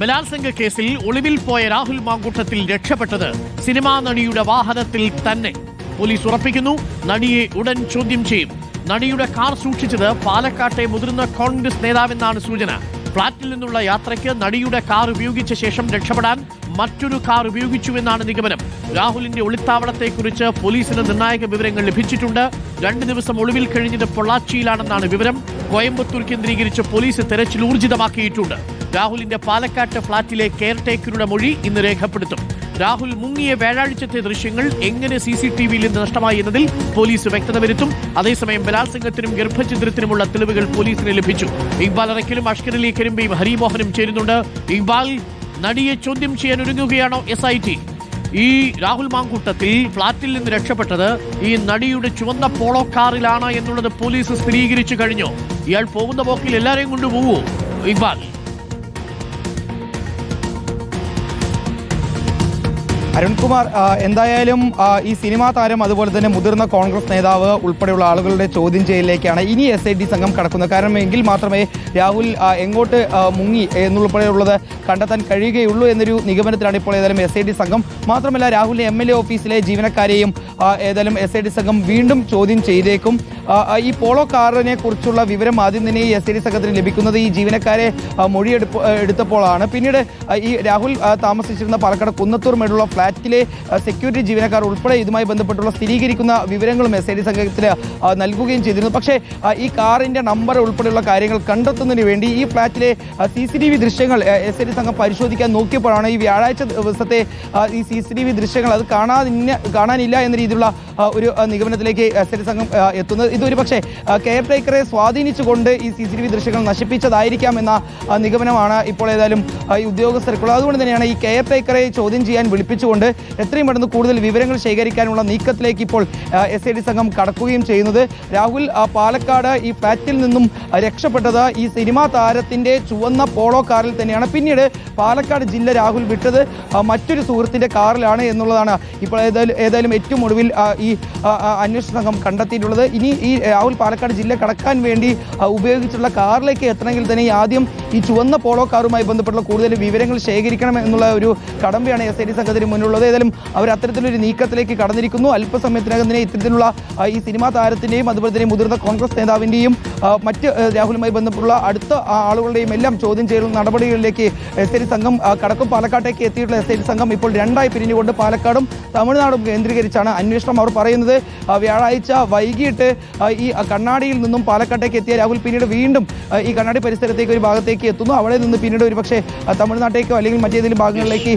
ബലാത്സംഗ കേസിൽ ഒളിവിൽ പോയ രാഹുൽ മാങ്കൂട്ടത്തിൽ രക്ഷപ്പെട്ടത് സിനിമാ നടിയുടെ വാഹനത്തിൽ തന്നെ. പോലീസ് ഉറപ്പിക്കുന്നു നടിയെ ഉടൻ ചോദ്യം ചെയ്യും. നടിയുടെ കാർ സൂക്ഷിച്ചത് പാലക്കാട്ടെ മുതിർന്ന കോൺഗ്രസ് നേതാവെന്നാണ് സൂചന. ഫ്ളാറ്റിൽ നിന്നുള്ള യാത്രയ്ക്ക് നടിയുടെ കാർ ഉപയോഗിച്ച ശേഷം രക്ഷപ്പെടാൻ മറ്റൊരു കാർ ഉപയോഗിച്ചുവെന്നാണ് നിഗമനം. രാഹുലിന്റെ ഒളിത്താവളത്തെക്കുറിച്ച് പോലീസിന് നിർണായക വിവരങ്ങൾ ലഭിച്ചിട്ടുണ്ട്. രണ്ട് ദിവസം ഒളിവിൽ കഴിഞ്ഞത് പൊള്ളാച്ചിയിലാണെന്നാണ് വിവരം. കോയമ്പത്തൂർ കേന്ദ്രീകരിച്ച് പോലീസ് തെരച്ചിൽ ഊർജിതമാക്കിയിട്ടുണ്ട്. രാഹുലിന്റെ പാലക്കാട്ട് ഫ്ളാറ്റിലെ കെയർടേക്കറുടെ മൊഴി ഇന്ന് രേഖപ്പെടുത്തും. രാഹുൽ മുങ്ങിയ വ്യാഴാഴ്ചത്തെ ദൃശ്യങ്ങൾ എങ്ങനെ സി സി ടി വിയിൽ നിന്ന് നഷ്ടമായി എന്നതിൽ പോലീസ് വ്യക്തത വരുത്തും. അതേസമയം ബലാത്സംഗത്തിനും ഗർഭഛിദ്രത്തിനുമുള്ള തെളിവുകൾ പോലീസിന് ലഭിച്ചു. ഇക്ബാൽ അറക്കലും അഷ്കർ അലി കരിമ്പയും ഹരിമോഹനും ചേരുന്നുണ്ട്. ഇക്ബാൽ നടിയെ ചോദ്യം ചെയ്യാൻ ഒരുങ്ങുകയാണോ എസ് ഐ ടി ഈ രാഹുൽ മാങ്കൂട്ടത്തിൽ ഫ്ളാറ്റിൽ നിന്ന് രക്ഷപ്പെട്ടത് ഈ നടിയുടെ ചുവന്ന പോളോ കാറിലാണ് എന്നുള്ളത് പോലീസ് സ്ഥിരീകരിച്ചു കഴിഞ്ഞു. ഇയാൾ പോകുന്ന പോക്കിൽ എല്ലാരെയും കൊണ്ടുപോകുമോ ഇക്ബാൽ. അരുൺകുമാർ എന്തായാലും ഈ സിനിമാ താരം അതുപോലെ തന്നെ മുതിർന്ന കോൺഗ്രസ് നേതാവ് ഉൾപ്പെടെയുള്ള ആളുകളുടെ ചോദ്യം ചെയ്യലിലേക്കാണ് ഇനി എസ് ഐ ടി സംഘം കടക്കുന്നത്. കാരണം എങ്കിൽ മാത്രമേ രാഹുൽ എങ്ങോട്ട് മുങ്ങി എന്നുൾപ്പെടെയുള്ളത് കണ്ടെത്താൻ കഴിയുകയുള്ളൂ എന്നൊരു നിഗമനത്തിലാണ് ഇപ്പോൾ ഏതായാലും എസ് ഐ ടി സംഘം. മാത്രമല്ല രാഹുലിന്റെ എം എൽ എ ഓഫീസിലെ ജീവനക്കാരെയും ഏതായാലും എസ് ഐ ടി സംഘം വീണ്ടും ചോദ്യം ചെയ്തേക്കും. ഈ പോളോ കാറിനെ കുറിച്ചുള്ള വിവരം ആദ്യം തന്നെ ഈ എസ് ഐ ടി സംഘത്തിന് ലഭിക്കുന്നത് ഈ ജീവനക്കാരെ മൊഴിയെടുപ്പ് എടുത്തപ്പോഴാണ് പിന്നീട് ഈ രാഹുൽ താമസിച്ചിരുന്ന പാലക്കാട് കുന്നത്തൂർ മേടുള്ള ഫ്ളാറ്റിലെ സെക്യൂരിറ്റി ജീവനക്കാർ ഉൾപ്പെടെ ഇതുമായി ബന്ധപ്പെട്ടുള്ള സ്ഥിരീകരിക്കുന്ന വിവരങ്ങളും എസ് ഐ ഡി സംഘത്തിൽ നൽകുകയും ചെയ്തിരുന്നു. പക്ഷേ ഈ കാറിന്റെ നമ്പർ ഉൾപ്പെടെയുള്ള കാര്യങ്ങൾ കണ്ടെത്തുന്നതിന് വേണ്ടി ഈ ഫ്ളാറ്റിലെ സി സി ടി വി ദൃശ്യങ്ങൾ എസ് ഐ ഡി സംഘം പരിശോധിക്കാൻ നോക്കിയപ്പോഴാണ് ഈ വ്യാഴാഴ്ച ദിവസത്തെ ഈ സി സി ടി വി ദൃശ്യങ്ങൾ അത് കാണാതിന് കാണാനില്ല എന്ന രീതിയിലുള്ള ഒരു നിഗമനത്തിലേക്ക് എസ് ഐ ഡി സംഘം എത്തുന്നത്. ഇതൊരു പക്ഷേ കെയർ ടേക്കറെ സ്വാധീനിച്ചുകൊണ്ട് ഈ സി സി ടി വി ദൃശ്യങ്ങൾ നശിപ്പിച്ചതായിരിക്കാം എന്ന നിഗമനമാണ് ഇപ്പോൾ ഏതായാലും ഈ ഉദ്യോഗസ്ഥർക്കുള്ളത്. അതുകൊണ്ട് തന്നെയാണ് ഈ കെയർ ടേക്കറെ ചോദ്യം ചെയ്യാൻ വിളിപ്പിച്ചുകൊണ്ട് എത്രയും പെട്ടെന്ന് കൂടുതൽ വിവരങ്ങൾ ശേഖരിക്കാനുള്ള നീക്കത്തിലേക്ക് ഇപ്പോൾ എസ് ഐ ഡി സംഘം കടക്കുകയും ചെയ്യുന്നത്. രാഹുൽ പാലക്കാട് ഈ ഫ്ലാറ്റിൽ നിന്നും രക്ഷപ്പെട്ടത് ഈ സിനിമാ താരത്തിന്റെ ചുവന്ന പോളോ കാറിൽ തന്നെയാണ്. പിന്നീട് പാലക്കാട് ജില്ല രാഹുൽ വിട്ടത് മറ്റൊരു സുഹൃത്തിന്റെ കാറിലാണ് എന്നുള്ളതാണ് ഇപ്പോൾ ഏതായാലും ഏതായാലും ഏറ്റവും ഒടുവിൽ ഈ അന്വേഷണ സംഘം കണ്ടെത്തിയിട്ടുള്ളത്. ഇനി ഈ രാഹുൽ പാലക്കാട് ജില്ല കടക്കാൻ വേണ്ടി ഉപയോഗിച്ചുള്ള കാറിലേക്ക് എത്തണമെങ്കിൽ തന്നെ ആദ്യം ഈ ചുവന്ന പോളോ കാറുമായി ബന്ധപ്പെട്ടുള്ള കൂടുതൽ വിവരങ്ങൾ ശേഖരിക്കണം എന്നുള്ള ഒരു കടമ്പയാണ് എസ് ഐ ഡി സംഘത്തിന് മുന്നിലുള്ളത് ഏതായാലും അവർ അത്തരത്തിലൊരു നീക്കത്തിലേക്ക് കടന്നിരിക്കുന്നു. അല്പസമയത്തിനകം തന്നെ ഇത്തരത്തിലുള്ള ഈ സിനിമാ താരത്തിന്റെയും അതുപോലെ തന്നെ മുതിർന്ന കോൺഗ്രസ് നേതാവിന്റെയും മറ്റ് രാഹുലുമായി ബന്ധപ്പെട്ടുള്ള അടുത്ത ആളുകളുടെയും എല്ലാം ചോദ്യം ചെയ്യൽ നടപടികളിലേക്ക് എസ് ഐ സംഘം കടക്കും പാലക്കാട്ടേക്ക് എത്തിയിട്ടുള്ള എസ് ഐ സംഘം ഇപ്പോൾ രണ്ടായി പിരിഞ്ഞുകൊണ്ട് പാലക്കാടും തമിഴ്നാടും കേന്ദ്രീകരിച്ചാണ് അന്വേഷണം അവർ പറയുന്നത്. വ്യാഴാഴ്ച വൈകിട്ട് ഈ കണ്ണാടിയിൽ നിന്നും പാലക്കാട്ടേക്ക് എത്തിയ രാഹുൽ പിന്നീട് വീണ്ടും ഈ കണ്ണാടി പരിസരത്തേക്ക് ഒരു ഭാഗത്തേക്ക് എത്തുന്നു. അവിടെ നിന്ന് പിന്നീട് ഒരു പക്ഷേ ആ, തമിഴ്നാട്ടേക്കോ അല്ലെങ്കിൽ മറ്റേതെങ്കിലും ഭാഗങ്ങളിലേക്ക്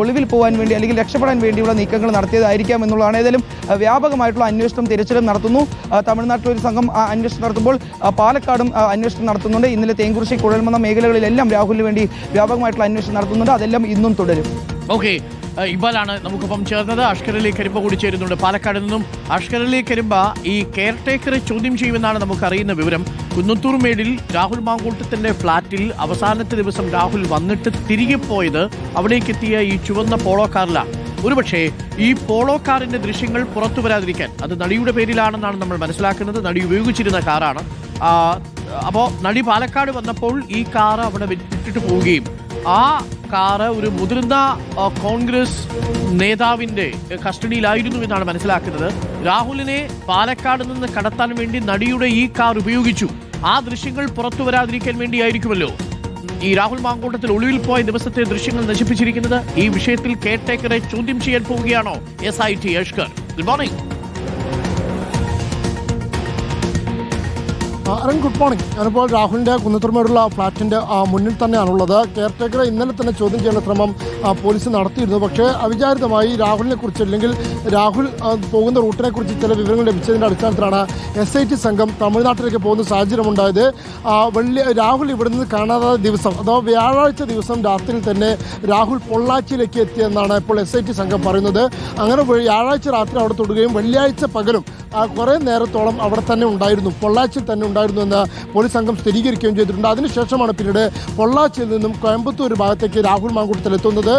ഒളിവിൽ പോകാൻ വേണ്ടി അല്ലെങ്കിൽ രക്ഷപ്പെടാൻ വേണ്ടിയുള്ള നീക്കങ്ങൾ നടത്തിയതായിരിക്കാം എന്നുള്ളതാണ്. ഏതായാലും വ്യാപകമായിട്ടുള്ള അന്വേഷണം തിരച്ചിലും നടത്തുന്നു. തമിഴ്നാട്ടിൽ ഒരു സംഘം അന്വേഷണം നടത്തുമ്പോൾ പാലക്കാടും അന്വേഷണം നടത്തുന്നുണ്ട്. ഇന്നലെ തേങ്കുറിശി കുഴൽമന്ന മേഖലകളിലെല്ലാം രാഹുലിന് വേണ്ടി വ്യാപകമായിട്ടുള്ള അന്വേഷണം നടത്തുന്നുണ്ട്. അതെല്ലാം ഇന്നും തുടരും. ഓക്കെ ഇക്ബാലാണ് നമുക്കിപ്പം ചേർന്നത്. അഷ്കർ അലി കരിമ്പ കൂടി ചേരുന്നുണ്ട്. പാലക്കാട് നിന്നും അഷ്കർ അലി കരിമ്പ ഈ കെയർ ടേക്കറെ ചോദ്യം ചെയ്യുമെന്നാണ് നമുക്കറിയുന്ന വിവരം. കുന്നത്തൂർ മേടിൽ രാഹുൽ മാങ്കൂട്ടത്തിന്റെ ഫ്ളാറ്റിൽ അവസാനത്തെ ദിവസം രാഹുൽ വന്നിട്ട് തിരികെ പോയത് അവിടേക്ക് എത്തിയ ഈ ചുവന്ന പോളോ കാറിലാണ് ഒരുപക്ഷേ ഈ പോളോ കാറിന്റെ ദൃശ്യങ്ങൾ പുറത്തു വരാതിരിക്കാൻ. അത് നടിയുടെ പേരിലാണെന്നാണ് നമ്മൾ മനസ്സിലാക്കുന്നത്. നടി ഉപയോഗിച്ചിരുന്ന കാറാണ്. അപ്പോൾ നടി പാലക്കാട് വന്നപ്പോൾ ഈ കാർ അവിടെ വിട്ടിട്ട് പോവുകയും ആ കാറ് ഒരു മുതിർന്ന കോൺഗ്രസ് നേതാവിന്റെ കസ്റ്റഡിയിലായിരുന്നു എന്നാണ് മനസ്സിലാക്കുന്നത്. രാഹുലിനെ പാലക്കാട് നിന്ന് കടത്താൻ വേണ്ടി നടിയുടെ ഈ കാർ ഉപയോഗിച്ചു. ആ ദൃശ്യങ്ങൾ പുറത്തു വരാതിരിക്കാൻ വേണ്ടിയായിരിക്കുമല്ലോ. ഈ രാഹുൽ മാങ്കൂട്ടത്തിൽ ഒളിവിൽ പോയ ദിവസത്തെ ദൃശ്യങ്ങൾ നശിപ്പിച്ചിരിക്കുന്നത്. ഈ വിഷയത്തിൽ കേട്ടേക്കറെ ചോദ്യം ചെയ്യാൻ പോവുകയാണോ? S I T Ashkar good morning. Arun good morning. ഞാനിപ്പോൾ രാഹുലിന്റെ കുന്നത്തുറമയുള്ള ഫ്ലാറ്റിന്റെ മുന്നിൽ തന്നെയാണുള്ളത്. കെയർ ടേക്കറെ ഇന്നലെ തന്നെ ചോദ്യം ചെയ്യുന്ന ശ്രമം പോലീസ് നടത്തിയിരുന്നു. പക്ഷേ അവിചാരിതമായി രാഹുലിനെ കുറിച്ച് അല്ലെങ്കിൽ രാഹുൽ പോകുന്ന റൂട്ടിനെ കുറിച്ച് ചില വിവരങ്ങൾ ലഭിച്ചതിന്റെ അടിസ്ഥാനത്തിലാണ് എസ് ഐ ടി സംഘം തമിഴ്നാട്ടിലേക്ക് പോകുന്ന സാഹചര്യമുണ്ടായത് വെള്ളി രാഹുൽ ഇവിടെ നിന്ന് കാണാതായ ദിവസം അഥവാ വ്യാഴാഴ്ച ദിവസം രാത്രിയിൽ തന്നെ രാഹുൽ പൊള്ളാച്ചിയിലേക്ക് എത്തിയെന്നാണ് ഇപ്പോൾ എസ് ഐ ടി സംഘം പറയുന്നത്. അങ്ങനെ വ്യാഴാഴ്ച രാത്രി അവിടെ തൊടുകയും വെള്ളിയാഴ്ച പകലും കുറേ നേരത്തോളം അവിടെ തന്നെ ഉണ്ടായിരുന്നു. പൊള്ളാച്ചിയിൽ തന്നെ ഉണ്ടായിരുന്നു. ഉണ്ടായിരുന്നു എന്ന് പോലീസ് സംഘം സ്ഥിരീകരിക്കുകയും ചെയ്തിട്ടുണ്ട്. അതിനുശേഷമാണ് പിന്നീട് പൊള്ളാച്ചിയിൽ നിന്നും കോയമ്പത്തൂർ ഭാഗത്തേക്ക് രാഹുൽ മാങ്കൂട്ടത്തിൽ എത്തുന്നത്.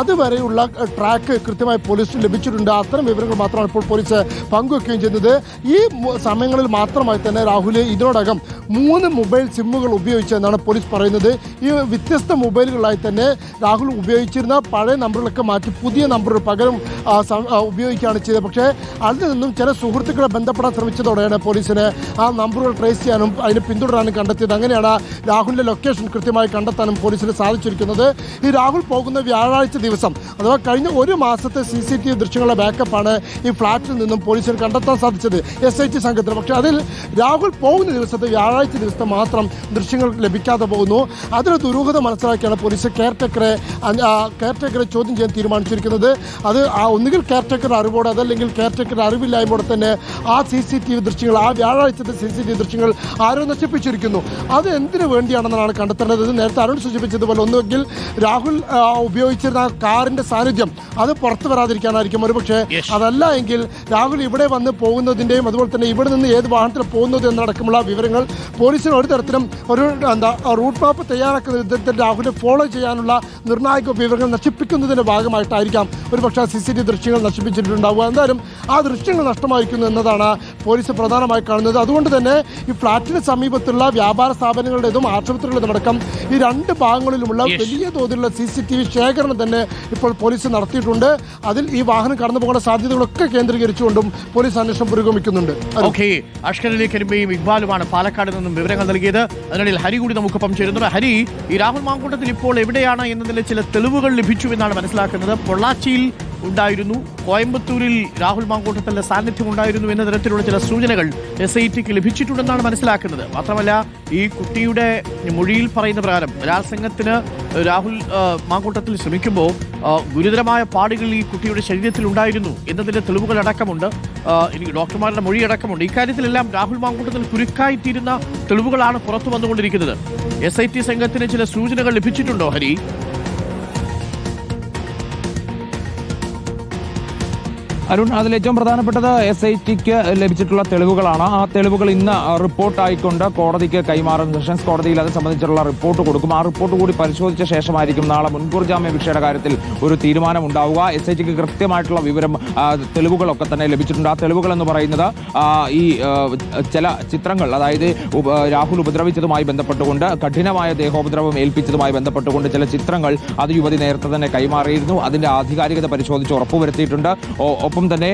അതുവരെയുള്ള ട്രാക്ക് കൃത്യമായി പോലീസിന് ലഭിച്ചിട്ടുണ്ട്. അത്തരം വിവരങ്ങൾ മാത്രമാണ് ഇപ്പോൾ പോലീസ് പങ്കുവെക്കുകയും ചെയ്യുന്നത്. ഈ സമയങ്ങളിൽ മാത്രമായി തന്നെ രാഹുൽ ഇതിനോടകം മൂന്ന് മൊബൈൽ സിമ്മുകൾ ഉപയോഗിച്ചെന്നാണ് പോലീസ് പറയുന്നത്. ഈ വ്യത്യസ്ത മൊബൈലുകളായി തന്നെ രാഹുൽ ഉപയോഗിച്ചിരുന്ന പഴയ നമ്പറുകളൊക്കെ മാറ്റി പുതിയ നമ്പറുകൾ പകരം ഉപയോഗിക്കുകയാണ് ചെയ്തത്. പക്ഷേ അതിൽ നിന്നും ചില സുഹൃത്തുക്കളെ ബന്ധപ്പെടാൻ ശ്രമിച്ചതോടെയാണ് പോലീസിന് ആ നമ്പറുകൾ ട്രേസ് ചെയ്യാനും അതിനെ പിന്തുടരാനും കണ്ടെത്തിയത് അങ്ങനെയാണ് രാഹുലിന്റെ ലൊക്കേഷൻ കൃത്യമായി കണ്ടെത്താനും പോലീസിന് സാധിച്ചിരിക്കുന്നത്. ഈ രാഹുൽ പോകുന്ന വ്യാഴാഴ്ച ദിവസം അഥവാ കഴിഞ്ഞ ഒരു മാസത്തെ സി സി ടി വി ദൃശ്യങ്ങളുടെ ബാക്കപ്പാണ് ഈ ഫ്ളാറ്റിൽ നിന്നും പോലീസിന് കണ്ടെത്താൻ സാധിച്ചത്. എസ് ഐ ടി സംഘത്തിന്. പക്ഷേ അതിൽ രാഹുൽ പോകുന്ന ദിവസത്തെ വ്യാഴാഴ്ച ദിവസത്തെ മാത്രം ദൃശ്യങ്ങൾ ലഭിക്കാതെ പോകുന്നു. അതിന് ദുരൂഹത മനസ്സിലാക്കിയാണ് പോലീസ് കെയർടേക്കറെ കെയർടേക്കറെ ചോദ്യം ചെയ്യാൻ തീരുമാനിച്ചിരിക്കുന്നത്. അത് ആ ഒന്നുകിൽ കെയർടേക്കർ അറിവോടെ അതല്ലെങ്കിൽ കെയർടേക്കർ അറിവില്ലായ്മയോടെ തന്നെ ആ സി സി ടി വി ദൃശ്യങ്ങൾ ആ വ്യാഴാഴ്ചത്തെ സി സി ടി വി ദൃശ്യങ്ങൾ ആരോ നശിപ്പിച്ചിരിക്കുന്നു. അത് എന്തിനു വേണ്ടിയാണെന്നാണ് കണ്ടെത്തേണ്ടത്? നേരത്തെ അരുൺ സൂചിപ്പിച്ചതുപോലെ ഒന്നുകിൽ രാഹുൽ ഉപയോഗിച്ചിരുന്ന ആ കാറിന്റെ സാന്നിധ്യം അത് പുറത്തു വരാതിരിക്കാനായിരിക്കും. ഒരുപക്ഷെ. അതല്ല എങ്കിൽ രാഹുൽ ഇവിടെ വന്ന് പോകുന്നതിന്റെയും അതുപോലെ തന്നെ ഇവിടെ നിന്ന് ഏത് വാഹനത്തിൽ പോകുന്നത് എന്നടക്കമുള്ള വിവരങ്ങൾ പോലീസിന് ഒരു തരത്തിലും ഒരു എന്താ റൂട്ട് മാപ്പ് തയ്യാറാക്കുന്ന വിധത്തിൽ രാഹുലിനെ ഫോളോ ചെയ്യാനുള്ള നിർണായക വിവരങ്ങൾ നശിപ്പിക്കുന്നതിന്റെ ഭാഗമായിട്ടായിരിക്കാം ഒരുപക്ഷെ സി സി ടി ദൃശ്യങ്ങൾ നശിപ്പിച്ചിട്ടുണ്ടാവുക. എന്തായാലും ആ ദൃശ്യങ്ങൾ നഷ്ടമായിരിക്കുന്നു എന്നതാണ് പോലീസ് പ്രധാനമായി കാണുന്നത്. അതുകൊണ്ട് തന്നെ ഈ ഫ്ളാറ്റിന് സമീപത്തുള്ള വ്യാപാര സ്ഥാപനങ്ങളുടേതും ആശുപത്രികളുടേതുമടക്കം ഈ രണ്ട് ഭാഗങ്ങളിലുമുള്ള. വലിയ തോതിലുള്ള സി സി ടി വി ശേഖരണം തന്നെ ഇപ്പോൾ പോലീസ് നടത്തിയിട്ടുണ്ട്. അതിൽ ഈ വാഹനം കടന്നു പോകുന്ന സാധ്യതകളൊക്കെ കേന്ദ്രീകരിച്ചുകൊണ്ടും പോലീസ് അന്വേഷണം പുരോഗമിക്കുന്നുണ്ട്. ഓക്കെ കരിമ്പയും ഇക്ബാലുമാണ് പാലക്കാട് നിന്നും വിവരങ്ങൾ നൽകിയത്. അതിനിടയിൽ ഹരി കൂടി നമുക്കൊപ്പം ചേരുന്നു ഹരി ഈ രാഹുൽ മാങ്കൂട്ടത്തിൽ ഇപ്പോൾ എവിടെയാണ് എന്നതിന്റെ ചില തെളിവുകൾ ലഭിച്ചു എന്നാണ് മനസ്സിലാക്കുന്നത്. പൊള്ളാച്ചിയിൽ ഉണ്ടായിരുന്നു. കോയമ്പത്തൂരിൽ രാഹുൽ മാങ്കൂട്ടത്തിന്റെ സാന്നിധ്യം ഉണ്ടായിരുന്നു എന്ന തരത്തിലുള്ള ചില സൂചനകൾ എസ് ഐ ടിക്ക് ലഭിച്ചിട്ടുണ്ടെന്നാണ് മനസ്സിലാക്കുന്നത്. മാത്രമല്ല ഈ കുട്ടിയുടെ മൊഴിയിൽ പറയുന്ന പ്രകാരം ബലാത്സംഗത്തിന് രാഹുൽ മാങ്കൂട്ടത്തിൽ ശ്രമിക്കുമ്പോൾ ഗുരുതരമായ പാടുകൾ ഈ കുട്ടിയുടെ ശരീരത്തിൽ ഉണ്ടായിരുന്നു എന്നതിന്റെ തെളിവുകൾ അടക്കമുണ്ട്. എനിക്ക് ഡോക്ടർമാരുടെ മൊഴി അടക്കമുണ്ട്. ഇക്കാര്യത്തിലെല്ലാം രാഹുൽ മാങ്കൂട്ടത്തിൽ കുരുക്കായിത്തീരുന്ന തെളിവുകളാണ് പുറത്തു വന്നുകൊണ്ടിരിക്കുന്നത്. എസ് ഐ ടി സംഘത്തിന് ചില സൂചനകൾ ലഭിച്ചിട്ടുണ്ടോ ഹരി? അരുൺ അതിൽ ഏറ്റവും പ്രധാനപ്പെട്ടത് എസ് ഐ ടിക്ക് ലഭിച്ചിട്ടുള്ള തെളിവുകളാണ്. ആ തെളിവുകൾ ഇന്ന് റിപ്പോർട്ടായിക്കൊണ്ട് കോടതിക്ക് കൈമാറും. സെഷൻസ് കോടതിയിൽ അത് സംബന്ധിച്ചുള്ള റിപ്പോർട്ട് കൊടുക്കും. ആ റിപ്പോർട്ട് കൂടി പരിശോധിച്ച ശേഷമായിരിക്കും നാളെ മുൻകൂർ ജാമ്യാപേക്ഷയുടെ കാര്യത്തിൽ ഒരു തീരുമാനം ഉണ്ടാവുക എസ് ഐ ടിക്ക് കൃത്യമായിട്ടുള്ള വിവരം തെളിവുകളൊക്കെ തന്നെ ലഭിച്ചിട്ടുണ്ട്. ആ തെളിവുകൾ എന്ന് പറയുന്നത് ഈ ചില ചിത്രങ്ങൾ അതായത് രാഹുൽ ഉപദ്രവിച്ചതുമായി ബന്ധപ്പെട്ടുകൊണ്ട് കഠിനമായ ദേഹോപദ്രവം ഏൽപ്പിച്ചതുമായി ബന്ധപ്പെട്ടുകൊണ്ട് ചില ചിത്രങ്ങൾ അത് യുവതി നേരത്തെ തന്നെ കൈമാറിയിരുന്നു. അതിന്റെ ആധികാരികത പരിശോധിച്ച് ഉറപ്പുവരുത്തിയിട്ടുണ്ട്. ഒ- ഒപ്പം തന്നെ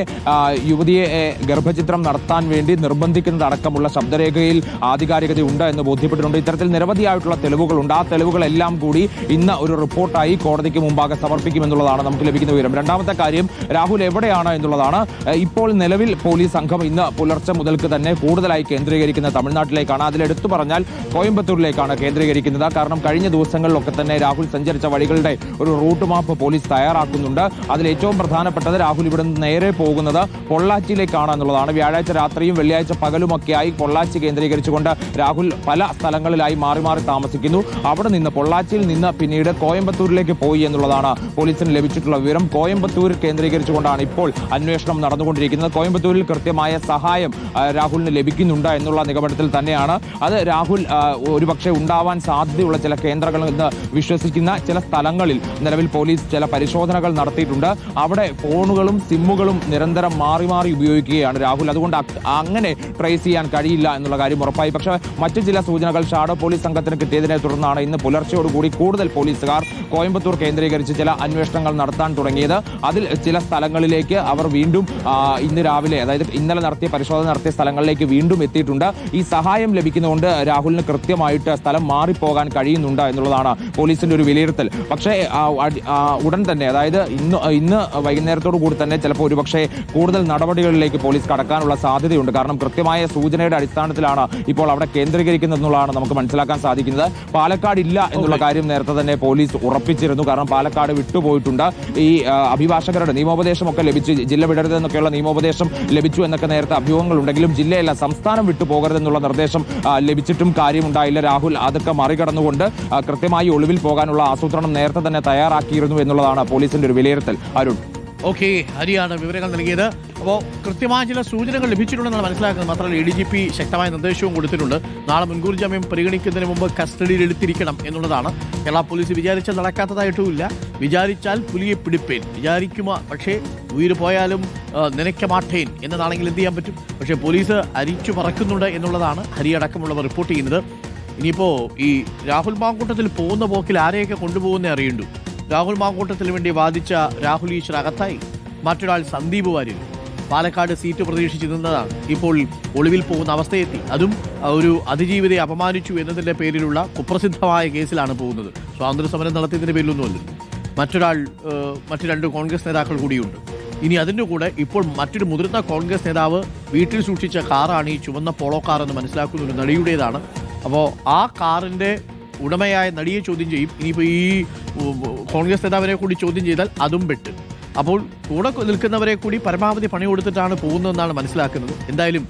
യുവതിയെ ഗർഭചിത്രം നടത്താൻ വേണ്ടി നിർബന്ധിക്കുന്നതടക്കമുള്ള ശബ്ദരേഖയിൽ ആധികാരികതയുണ്ട് എന്ന് ബോധ്യപ്പെട്ടിട്ടുണ്ട്. ഇത്തരത്തിൽ നിരവധിയായിട്ടുള്ള തെളിവുകളുണ്ട്. ആ തെളിവുകളെല്ലാം കൂടി ഇന്ന് ഒരു റിപ്പോർട്ടായി കോടതിക്ക് മുമ്പാകെ സമർപ്പിക്കുമെന്നുള്ളതാണ് നമുക്ക് ലഭിക്കുന്ന വിവരം. രണ്ടാമത്തെ കാര്യം രാഹുൽ എവിടെയാണ് എന്നുള്ളതാണ്. ഇപ്പോൾ നിലവിൽ പോലീസ് സംഘം ഇന്ന് പുലർച്ചെ മുതൽക്ക് തന്നെ കൂടുതലായി കേന്ദ്രീകരിക്കുന്ന തമിഴ്നാട്ടിലേക്കാണ്. അതിലെടുത്തു പറഞ്ഞാൽ കോയമ്പത്തൂരിലേക്കാണ് കേന്ദ്രീകരിക്കുന്നത്. കാരണം കഴിഞ്ഞ ദിവസങ്ങളിലൊക്കെ തന്നെ രാഹുൽ സഞ്ചരിച്ച വഴികളുടെ ഒരു റൂട്ട് മാപ്പ് പോലീസ് തയ്യാറാക്കുന്നുണ്ട്. അതിൽ ഏറ്റവും പ്രധാനപ്പെട്ടത് രാഹുൽ ഇവിടെ നിന്ന് നേരെ പോകുന്നത് പൊള്ളാച്ചിയിലേക്കാണ് എന്നുള്ളതാണ്. വ്യാഴാഴ്ച രാത്രിയും വെള്ളിയാഴ്ച പകലുമൊക്കെയായി പൊള്ളാച്ചി കേന്ദ്രീകരിച്ചുകൊണ്ട് രാഹുൽ പല സ്ഥലങ്ങളിലായി മാറി മാറി താമസിക്കുന്നു. അവിടെ നിന്ന് പൊള്ളാച്ചിയിൽ നിന്ന് പിന്നീട് കോയമ്പത്തൂരിലേക്ക് പോയി എന്നുള്ളതാണ് പോലീസിന് ലഭിച്ചിട്ടുള്ള വിവരം. കോയമ്പത്തൂർ കേന്ദ്രീകരിച്ചുകൊണ്ടാണ് ഇപ്പോൾ അന്വേഷണം നടന്നുകൊണ്ടിരിക്കുന്നത്. കോയമ്പത്തൂരിൽ കൃത്യമായ സഹായം രാഹുലിന് ലഭിക്കുന്നുണ്ട് എന്നുള്ള നിഗമനത്തിൽ തന്നെയാണ്. അത് രാഹുൽ ഒരുപക്ഷെ ഉണ്ടാവാൻ സാധ്യതയുള്ള ചില കേന്ദ്രങ്ങളിൽ നിന്ന് വിശ്വസിക്കുന്ന ചില സ്ഥലങ്ങളിൽ നിലവിൽ പോലീസ് ചില പരിശോധനകൾ നടത്തിയിട്ടുണ്ട്. അവിടെ ഫോണുകളും സിമ്മുകളും നിരന്തരം മാറി മാറി ഉപയോഗിക്കുകയാണ് രാഹുൽ. അതുകൊണ്ട് അങ്ങനെ ട്രേസ് ചെയ്യാൻ കഴിയില്ല എന്നുള്ള കാര്യം ഉറപ്പായി. പക്ഷേ മറ്റു ചില സൂചനകൾ ഷാഡോ പോലീസ് സംഘത്തിന് കിട്ടിയതിനെ തുടർന്നാണ് ഇന്ന് പുലർച്ചയോടുകൂടി കൂടുതൽ പോലീസുകാർ കോയമ്പത്തൂർ കേന്ദ്രീകരിച്ച് ചില അന്വേഷണങ്ങൾ നടത്താൻ തുടങ്ങിയത്. അതിൽ ചില സ്ഥലങ്ങളിലേക്ക് അവർ വീണ്ടും ഇന്ന് രാവിലെ അതായത് ഇന്നലെ നടത്തിയ പരിശോധന നടത്തിയ സ്ഥലങ്ങളിലേക്ക് വീണ്ടും എത്തിയിട്ടുണ്ട്. ഈ സഹായം ലഭിക്കുന്നതുകൊണ്ട് രാഹുലിന് കൃത്യമായിട്ട് സ്ഥലം മാറിപ്പോകാൻ കഴിയുന്നുണ്ട് എന്നുള്ളതാണ് പോലീസിന്റെ ഒരു വിലയിരുത്തൽ. പക്ഷേ ഉടൻ തന്നെ അതായത് ഇന്ന് ഇന്ന് വൈകുന്നേരത്തോടു കൂടി തന്നെ ചിലപ്പോൾ ഒരുപക്ഷെ കൂടുതൽ നടപടികളിലേക്ക് പോലീസ് കടക്കാനുള്ള സാധ്യതയുണ്ട്. കാരണം കൃത്യമായ സൂചനയുടെ അടിസ്ഥാനത്തിലാണ് ഇപ്പോൾ അവിടെ കേന്ദ്രീകരിക്കുന്നതെന്നുള്ളതാണ് നമുക്ക് മനസ്സിലാക്കാൻ സാധിക്കുന്നത്. പാലക്കാട് ഇല്ല എന്നുള്ള കാര്യം നേരത്തെ തന്നെ പോലീസ് ഉറപ്പിച്ചിരുന്നു. കാരണം പാലക്കാട് വിട്ടുപോയിട്ടുണ്ട്. ഈ അഭിഭാഷകരുടെ നിയമോപദേശമൊക്കെ ലഭിച്ചു ജില്ല വിടരുത് എന്നൊക്കെയുള്ള നിയമോപദേശം ലഭിച്ചു എന്നൊക്കെ നേരത്തെ അഭ്യൂഹങ്ങൾ ഉണ്ടെങ്കിലും ജില്ലയല്ല സംസ്ഥാനം വിട്ടുപോകരുതെന്നുള്ള നിർദ്ദേശം ലഭിച്ചിട്ടും കാര്യമുണ്ടായില്ല രാഹുൽ. അതൊക്കെ മറികടന്നുകൊണ്ട് കൃത്യമായി ഒളിവിൽ പോകാനുള്ള ആസൂത്രണം നേരത്തെ തന്നെ തയ്യാറാക്കിയിരുന്നു എന്നുള്ളതാണ് പോലീസിന്റെ ഒരു വിലയിരുത്തൽ. അരുൺ. ഓക്കെ ഹരിയാണ് വിവരങ്ങൾ നൽകിയത്. അപ്പോൾ കൃത്യമായ ചില സൂചനകൾ ലഭിച്ചിട്ടുണ്ടെന്നാണ് മനസ്സിലാക്കുന്നത്. മാത്രമല്ല എ ഡി ജി പി ശക്തമായ നിർദ്ദേശവും കൊടുത്തിട്ടുണ്ട്. നാളെ മുൻകൂർ ജാമ്യം പരിഗണിക്കുന്നതിന് മുമ്പ് കസ്റ്റഡിയിൽ എടുത്തിരിക്കണം എന്നുള്ളതാണ്. കേരള പോലീസ് വിചാരിച്ചാൽ നടക്കാത്തതായിട്ടുമില്ല. വിചാരിച്ചാൽ പുലിയെ പിടിപ്പേൻ. വിചാരിക്കുക പക്ഷേ ഉയിര് പോയാലും നിനയ്ക്ക മാട്ടേൻ എന്നതാണെങ്കിൽ എന്ത് ചെയ്യാൻ പറ്റും? പക്ഷേ പോലീസ് അരിച്ചു പറക്കുന്നുണ്ട് എന്നുള്ളതാണ് ഹരി അടക്കമുള്ളവർ റിപ്പോർട്ട് ചെയ്യുന്നത്. ഇനിയിപ്പോൾ ഈ രാഹുൽ മാങ്കൂട്ടത്തിൽ പോകുന്ന പോക്കിൽ ആരെയൊക്കെ കൊണ്ടുപോകുന്നേ അറിയണ്ടു രാഹുൽ മാങ്കൂട്ടത്തിന് വേണ്ടി വാദിച്ച രാഹുൽ ഈശ്വർ അകത്തായി. മറ്റൊരാൾ സന്ദീപ് വാര്യർ. പാലക്കാട് സീറ്റ് പ്രതീക്ഷിച്ചു നിന്നതാണ്. ഇപ്പോൾ ഒളിവിൽ പോകുന്ന അവസ്ഥയെത്തി. അതും ഒരു അതിജീവിതയെ അപമാനിച്ചു എന്നതിന്റെ പേരിലുള്ള കുപ്രസിദ്ധമായ കേസിലാണ് പോകുന്നത്. സ്വാതന്ത്ര്യ സമരം നടത്തിയതിന്റെ പേരിലൊന്നുമല്ല. മറ്റൊരാൾ മറ്റു രണ്ട് കോൺഗ്രസ് നേതാക്കൾ കൂടിയുണ്ട്. ഇനി അതിന്റെ കൂടെ ഇപ്പോൾ മറ്റൊരു മുതിർന്ന കോൺഗ്രസ് നേതാവ് വീട്ടിൽ സൂക്ഷിച്ച കാറാണ് ഈ ചുവന്ന പോളോ കാർ എന്ന് മനസ്സിലാക്കുന്ന ഒരു നടിയുടേതാണ്. അപ്പോൾ ആ കാറിന്റെ ഉടമയായ നടിയെ ചോദ്യം ചെയ്യും. ഇനിയിപ്പോൾ ഈ കോൺഗ്രസ് നേതാവിനെ കൂടി ചോദ്യം ചെയ്താൽ അതും പെട്ട് അപ്പോൾ കൂടെ നിൽക്കുന്നവരെ കൂടി പരമാവധി പണി കൊടുത്തിട്ടാണ് പോകുന്നതെന്നാണ് മനസ്സിലാക്കുന്നത്. എന്തായാലും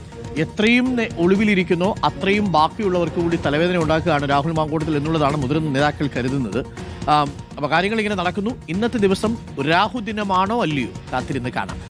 എത്രയും ഒളിവിലിരിക്കുന്നോ അത്രയും ബാക്കിയുള്ളവർക്ക് കൂടി തലവേദന ഉണ്ടാക്കുകയാണ് രാഹുൽ മാങ്കോട്ടത്തിൽ എന്നുള്ളതാണ് മുതിർന്ന നേതാക്കൾ കരുതുന്നത്. അപ്പോൾ കാര്യങ്ങൾ ഇങ്ങനെ നടക്കുന്നു. ഇന്നത്തെ ദിവസം രാഹുദിനമാണോ അല്ലയോ? കാത്തിരുന്ന് കാണാം.